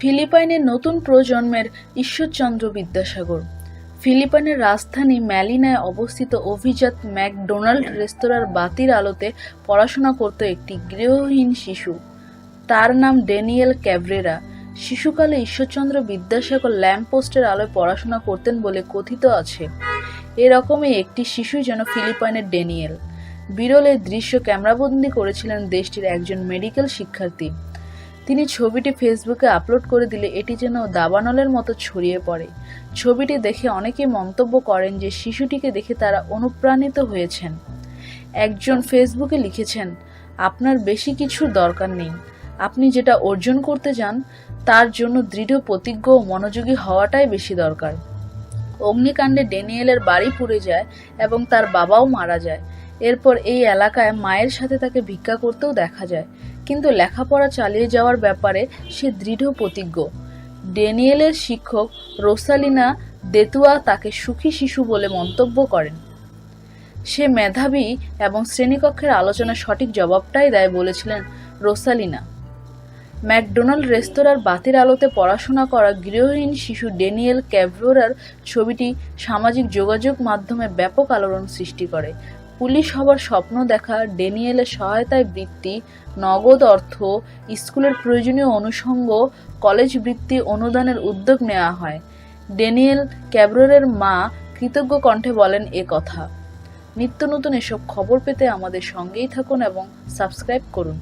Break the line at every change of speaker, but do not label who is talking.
ফিলিপাইনের নতুন প্রজন্মের ঈশ্বরচন্দ্র বিদ্যাসাগর। ফিলিপাইনের রাজধানী ম্যালিনায় অবস্থিত অভিজাত ম্যাকডোনাল্ড রেস্তোরাঁর বাতির আলোতে পড়াশোনা করত একটি গৃহহীন শিশু। তার নাম ড্যানিয়েল ক্যাভরেরা। শিশুকালে ঈশ্বরচন্দ্র বিদ্যাসাগর ল্যাম্পপোস্টের আলোয় পড়াশোনা করতেন বলে কথিত আছে। এরকমই একটি শিশু যেন ফিলিপাইনের ড্যানিয়েল বিরল এই দৃশ্য ক্যামেরাবন্দি করেছিলেন দেশটির একজন মেডিকেল শিক্ষার্থী। তিনি ছবিটি ফেসবুকে আপলোড করে দিলে এটি যেন দাবানলের মতো ছড়িয়ে পড়ে। ছবিটি দেখে অনেকে মন্তব্য করেন যে শিশুটিকে দেখে তারা অনুপ্রাণিত হয়েছেন। একজন ফেসবুকে লিখেছেন, আপনার বেশি কিছুর দরকার নেই। আপনি যেটা অর্জন করতে যান তার জন্য দৃঢ়, প্রতিজ্ঞ ও মনোযোগী হওয়াটাই বেশি দরকার। অগ্নিকাণ্ডে ড্যানিয়েলের বাড়ি পুড়ে যায় এবং তার বাবাও মারা যায়। এরপর এই এলাকায় মায়ের সাথে তাকে ভিক্ষা করতেও দেখা যায়। কিন্তু লেখাপড়া চালিয়ে যাওয়ার ব্যাপারে সে দৃঢ় প্রতিজ্ঞ। ড্যানিয়েলের শিক্ষক রোসালিনা দেতুয়া তাকে সুখী শিশু বলে মন্তব্য করেন। সে মেধাবী এবং শ্রেণীকক্ষের আলোচনার সঠিক জবাবটাই দেয় বলেছিলেন রোসালিনা। ম্যাকডোনাল্ড রেস্তোরাঁর বাতির আলোতে পড়াশোনা করা গৃহহীন শিশু ড্যানিয়েল ক্যাভ্রোরার ছবিটি সামাজিক যোগাযোগ মাধ্যমে ব্যাপক আলোড়ন সৃষ্টি করে। পুলিশ হবার স্বপ্ন দেখা ডেনিয়েলের সহায়তায় বৃত্তি, নগদ অর্থ, স্কুলের প্রয়োজনীয় অনুষঙ্গ, কলেজ বৃত্তি অনুদানের উদ্যোগ নেওয়া হয়। ডেনিয়েল ক্যাব্রোরের মা কৃতজ্ঞ কণ্ঠে বলেন এ কথা। নিত্য নতুন এসব খবর পেতে আমাদের সঙ্গেই থাকুন এবং সাবস্ক্রাইব করুন।